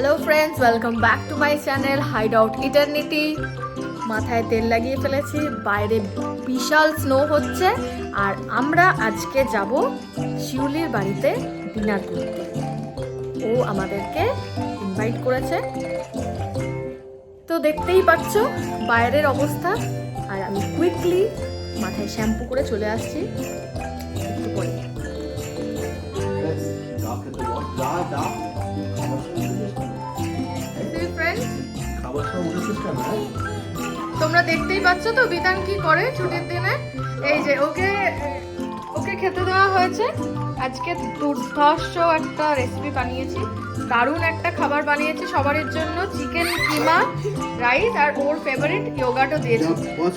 Hello friends welcome back to my channel hide out eternity মাথায় তেল লাগিয়ে ফেলেছি, বাইরে বিশাল স্নো হচ্ছে, আর আমরা আজকে যাব শিউলির বাড়িতে ডিনার করতে। ও আমাদেরকে ইনভাইট করেছে। তো দেখতেই পাচ্ছ, বাইরের অবস্থা, আর আমি কুইকলি মাথায় শ্যাম্পু করে চলে আসছি। একটু পরে। তোমরা দেখতেই পাচ্ছ তো বিধান কি করে ছুটির দিনে? এই যে ওকে ওকে খেতে দেওয়া হয়েছে। আজকে দুর্ধর্ষ একটা রেসিপি বানিয়েছি। দারুণ একটা খাবার বানিয়েছি। সবারই জন্য চিকেন কিমা রাইস আর ওর ফেভারিট ইয়োগাটও দিয়েছি।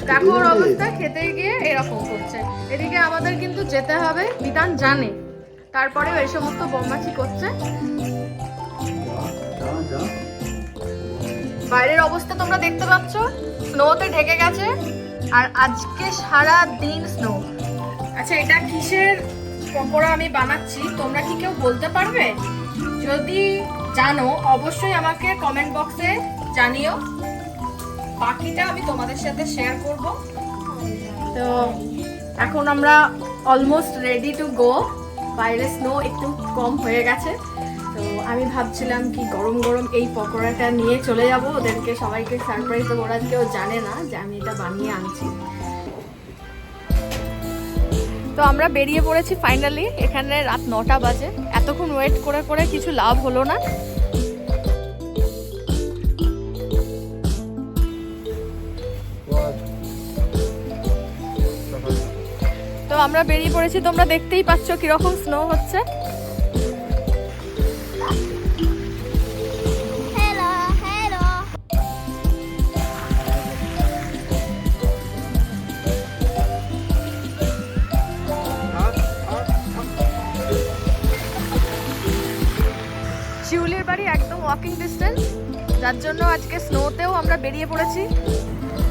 দেখো ওর অবস্থা খেতে গিয়ে এরকম করছে। এদিকে আমাদের কিন্তু যেতে হবে বিধান জানে। তারপরেও এই সমস্ত বদমাশি করছে। বাইরের অবস্থা তোমরা দেখতে পাচ্ছ। স্নোতে ঢেকে গেছে। আর আজকে সারা দিন স্নো আচ্ছা এটা কিসের পকোড়া আমি বানাচ্ছি? তোমরা কি কেউ বলতে পারবে? যদি জানো, অবশ্যই আমাকে কমেন্ট বক্সে জানিও। বাকিটা আমি তোমাদের সাথে শেয়ার করব। তো এখন আমরা অলমোস্ট রেডি টু গো বাইরে স্নো একটু কম হয়ে গেছে। তো আমি ভাবছিলাম কি গরম গরম এই পকোড়াটা নিয়ে চলে যাব। ওদেরকে সবাইকে সারপ্রাইজ দেবো। ওরা কেউ জানে না যে আমি এটা বানিয়ে আনছি। তো আমরা বেরিয়ে পড়েছি ফাইনালি এখানে রাত নটা বাজে। এতক্ষণ ওয়েট করে করে কিছু লাভ হলো না। তো আমরা বেরিয়ে পড়েছি। তোমরা দেখতেই পাচ্ছ কীরকম স্নো হচ্ছে। ওয়াকিং ডিস্টেন্স যার জন্য আজকে স্নোতেও আমরা বেরিয়ে পড়েছি।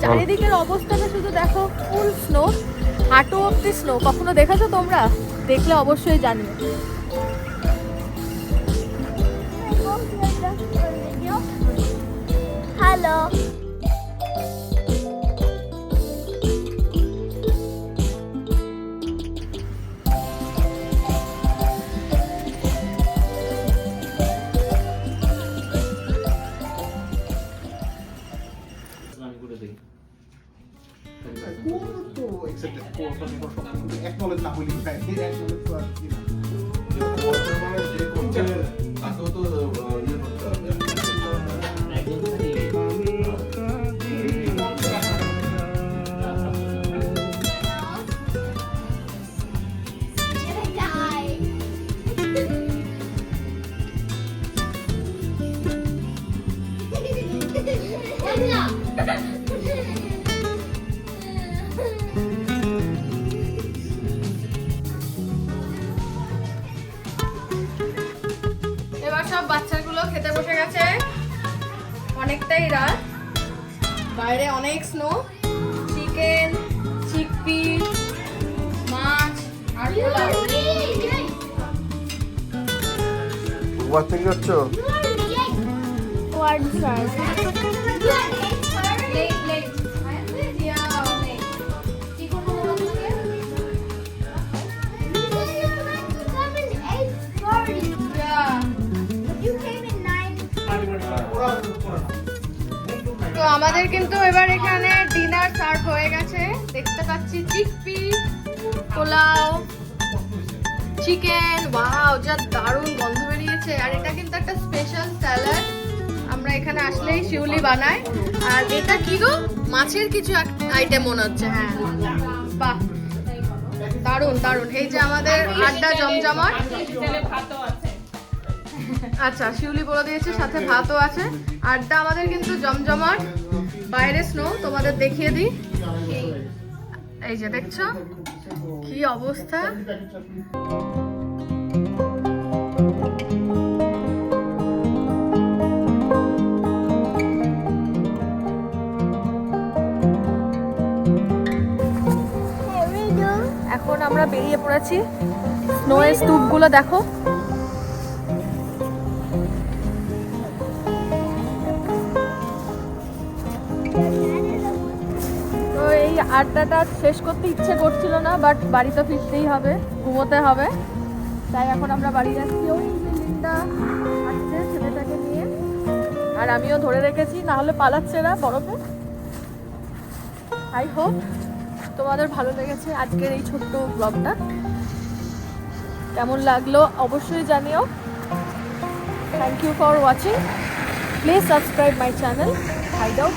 চারিদিকের অবস্থাটা শুধু দেখো ফুল স্নো হাঁটু অব্দি স্নো কখনো দেখেছ তোমরা? দেখলে অবশ্যই জানিও acknowledge না হইলে ভাই বাচ্চাগুলো খেতে বসে গেছে। অনেকটাই রাত। বাইরে অনেক স্নো চিকেন চিকপি মাছ আর পোলাও। ওয়ার থেকে যাচ্ছ One first. Late, তো আমাদের কিন্তু এবার এখানে ডিনার সার্ভ হয়ে গেছে। দেখতে পাচ্ছি চিকপি পোলাও চিকেন ওয়াও যা দারুণ গন্ধ বেরিয়েছে। আর এটা কিন্তু একটা স্পেশাল স্যালাড আমরা এখানে আসলেই শিউলি বানাই। আর এটা কি গো? মাছের কিছু আইটেম মনে হচ্ছে। হ্যাঁ। বাহ। দারুণ দারুণ। এই যে আমাদের আড্ডা জমজমাট। আচ্ছা শিউলি বলে দিয়েছে, সাথে ভাতও আছে। আড্ডা আমাদের কিন্তু জমজমাট, বাইরে স্নো তোমাদের দেখিয়ে দিই। এই যে দেখছ, কি অবস্থা. এখন আমরা বেরিয়ে পড়েছি। স্নো স্নোয়ের স্তূপগুলো দেখো। আড্ডাটা শেষ করতে ইচ্ছে করছিল না বাট বাড়িতে ফিরতেই হবে, ঘুমোতে হবে। তাই এখন আমরা বাড়ি যাচ্ছি ওই যে আসছে ছেলেটাকে নিয়ে। আর আমিও ধরে রেখেছি, না হলে পালাচ্ছে না বরফে। আই হোপ তোমাদের ভালো লেগেছে আজকের এই ছোট্ট ব্লগটা কেমন লাগল অবশ্যই জানিও। Thank you for watching please subscribe my channel hide out